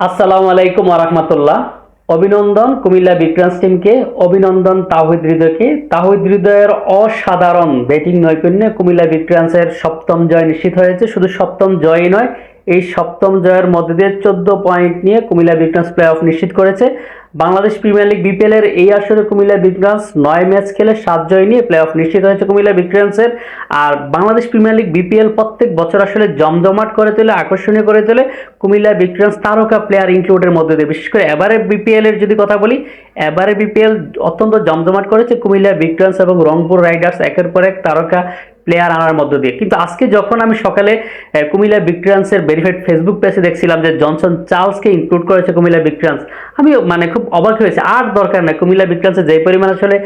আসসালামু আলাইকুম আরহামতুল্লাহ অভিনন্দন কুমিল্লা বিক্রান্স টিমকে, অভিনন্দন তাহিদ হৃদয়কে। তাহিদ হৃদয়ের অসাধারণ ব্যাটিং নৈপুণ্যে কুমিল্লা বিক্রান্সের সপ্তম জয় নিশ্চিত হয়েছে। শুধু সপ্তম জয়ই নয় এই সপ্তম জয়ের মধ্যে দিয়ে চোদ্দ পয়েন্ট নিয়ে কুমিল্লা বিক্রান্স প্লে অফ নিশ্চিত করেছে। বাংলাদেশ প্রিমিয়ার লিগ বিপিএল এর এই আসরে কুমিল্লা বিক্রান্স নয় ম্যাচ খেলে সাত জয় নিয়ে প্লে অফ নিশ্চিত হয়েছে কুমিল্লা বিক্রান্সের আর বাংলাদেশ প্রিমিয়ার লিগ বিপিএল প্রত্যেক বছর আসলে জমজমাট করে তোলে, আকর্ষণীয় করে তোলে কুমিল্লা বিক্রান্স তারকা প্লেয়ার ইনক্লুডের মধ্যে দিয়ে। বিশেষ করে এবারে বিপিএল এর যদি কথা বলি, এবারে বিপিএল অত্যন্ত জমজমাট করেছে কুমিল্লা বিক্রান্স এবং রংপুর রাইডার্স একের পর এক তারকা প্লেয়ার আনার মধ্য দিয়ে। কিন্তু আজকে যখন আমি সকালে কুমিলা কুমিল্লা বিক্রান্সের বেনিফিট ফেসবুক পেজে দেখছিলাম যে জনসন চার্লসকে ইনক্লুড করেছে কুমিল্লা বিক্রান্স আমি মানে খুব অবাক হয়েছে। আর দরকার নাই। কুমিল্লা বিক্রান্সে যে পরিমাণ আসলে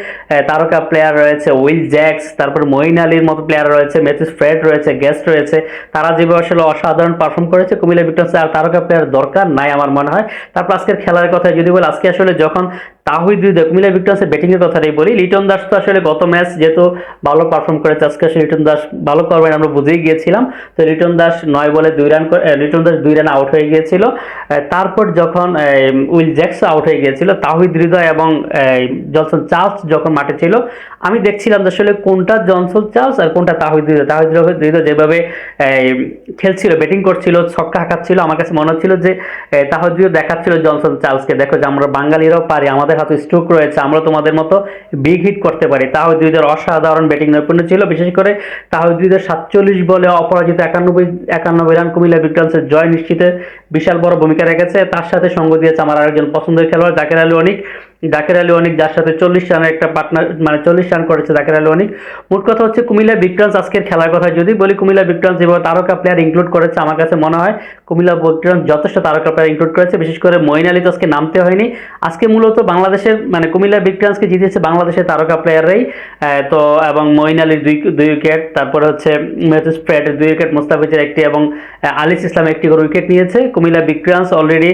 তারকা প্লেয়ার রয়েছে, উইল জ্যাক্স, তারপর মঈন আলীর মতো প্লেয়ার রয়েছে, মেথিস ফ্রেড রয়েছে গেস্ট রয়েছে, তারা যেভাবে আসলে অসাধারণ পারফর্ম করেছে, কুমিল্লা বিক্রান্সে আর তারকা প্লেয়ার দরকার নাই আমার মনে হয়। তারপর আজকের খেলার কথা যদি বলি, আজকে আসলে যখন তাহিদ হৃদয় কুমিল্লা বিক্রান্সের ব্যাটিং এর কথাটাই বলি, লিটন দাস তো আসলে গত ম্যাচ যেহেতু ভালো পারফর্ম করেছে, আজকে আসলে লিটন দাস ভালো করবেন আমরা বুঝেই গিয়েছিলাম। তো লিটন দাস নয় বলে দুই রান লিটন দাস দুই রান আউট হয়ে গিয়েছিল। তারপর যখন উইল জ্যাক্স আউট হয়ে গিয়েছিল, তাহিদ হৃদয় এবং জনসন চার্লস যখন মাঠে ছিল, আমি দেখছিলাম যে আসলে কোনটা জনসন চার্লস আর কোনটা তাহিদ হৃদয়। তাহিদ হৃদয় যেভাবে খেলছিল ব্যাটিং করছিল, ছক্কা হাঁকাচ্ছিল, আমার কাছে মনে হচ্ছিল যে তাহিদ হৃদয় দেখাচ্ছিল জনসন চার্লসকে। দেখো যে আমরা বাঙালিরাও পারি, আমাদের হাতে স্ট্রোক রয়েছে, আমরা তোমাদের মতো বিগ হিট করতে পারি। তাহিদ হৃদয়ের অসাধারণ ব্যাটিং নৈপুণ্য ছিল, বিশেষ করে তাহিদ হৃদয় সাতচল্লিশ বলে অপরাজিত একানব্বই একানব্বই রান কুমিল্লা বিক্রান্সের জয় নিশ্চিতে বিশাল বড় ভূমিকা রেখেছে। তার সাথে সঙ্গ দিয়েছে আমার আরেকজন পছন্দের খেলোয়াড় জাকের আলী অনিক জাকের আলী অনিক, যার সাথে চল্লিশ রানের একটা পার্টনার মানে চল্লিশ রান করেছে জাকের আলী অনিক। মোট কথা হচ্ছে কুমিল্লা বিক্রান্স আজকের খেলার কথা। যদি বলি কুমিল্লা বিক্রান্স যেভাবে তারকা প্লেয়ার ইনক্লুড করেছে, আমার কাছে মনে হয় কুমিল্লা বিক্রান্স যথেষ্ট তারকা প্লেয়ার ইনক্লুড করেছে। বিশেষ করে মঈন আলী তো আজকে নামতে হয়নি। আজকে মূলত বাংলাদেশের মানে কুমিল্লা বিক্রান্সকে জিতেছে বাংলাদেশের তারকা প্লেয়াররাই তো, এবং মঈন আলীর দুই দুই উইকেট তারপরে হচ্ছে মেথিস ফ্রেডের দুই উইকেট মোস্তাফিজের একটি, এবং আলিস ইসলাম একটি করে উইকেট নিয়েছে। কুমিল্লা বিক্রান্স অলরেডি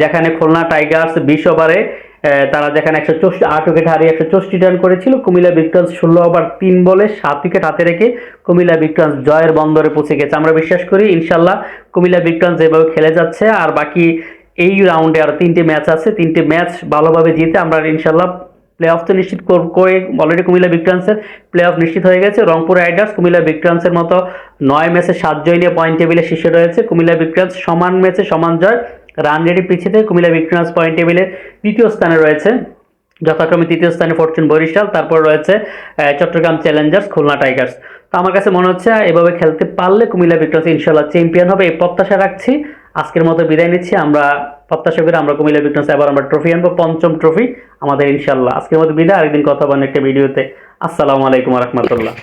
যেখানে খুলনা টাইগার্স বিশ ওভারে তারা যেখানে একশো চৌষট্টি, আট উইকেট হারিয়ে একশো চৌষট্টি রান করেছিল। কুমিল্লা বিক্রান্স ষোলো ওভার তিন বলে সাত উইকেট হাতে রেখে কুমিল্লা বিক্রান্স জয়ের বন্দরে পৌঁছে গেছে। আমরা বিশ্বাস করি, ইনশাল্লাহ কুমিল্লা বিক্রান্স যেভাবে খেলে যাচ্ছে, আর বাকি এই রাউন্ডে আর তিনটে ম্যাচ আছে। তিনটে ম্যাচ ভালোভাবে জিতে আমরা ইনশাল্লাহ প্লে অফ তো নিশ্চিত করে অলরেডি কুমিল্লা বিক্রান্সের প্লে অফ নিশ্চিত হয়ে গেছে। রংপুর রাইডার্স, কুমিল্লা বিক্রান্সের মতো নয় ম্যাচে সাত জয় নিয়ে পয়েন্ট টেবিলে শীর্ষে রয়েছে। কুমিল্লা বিক্রান্স সমান ম্যাচে সমান জয়। রান রেডি পিছিয়ে কুমিল্লা বিক্রান্স পয়েন্ট টেবিলে তৃতীয় স্থানে রয়েছে যথাক্রমে তৃতীয় স্থানে ফরচুন বরিশাল, তারপর রয়েছে চট্টগ্রাম চ্যালেঞ্জার্স, খুলনা টাইগার্স। তো আমার কাছে মনে হচ্ছে এভাবে খেলতে পারলে কুমিল্লা বিক্রান্স ইনশাল্লাহ চ্যাম্পিয়ন হবে, এই প্রত্যাশা রাখছি। আজকের মতো বিদায় নিচ্ছি, আমরা প্রত্যাশা করে আমরা কুমিল্লা বিক্রান্স এবার আমরা ট্রফি আনব, পঞ্চম ট্রফি আমাদের ইনশাল্লাহ আজকের মতো বিদায়, আরেকদিন কথা বলেন একটা ভিডিওতে। আসসালামু আলাইকুম রহমতুল্লাহ।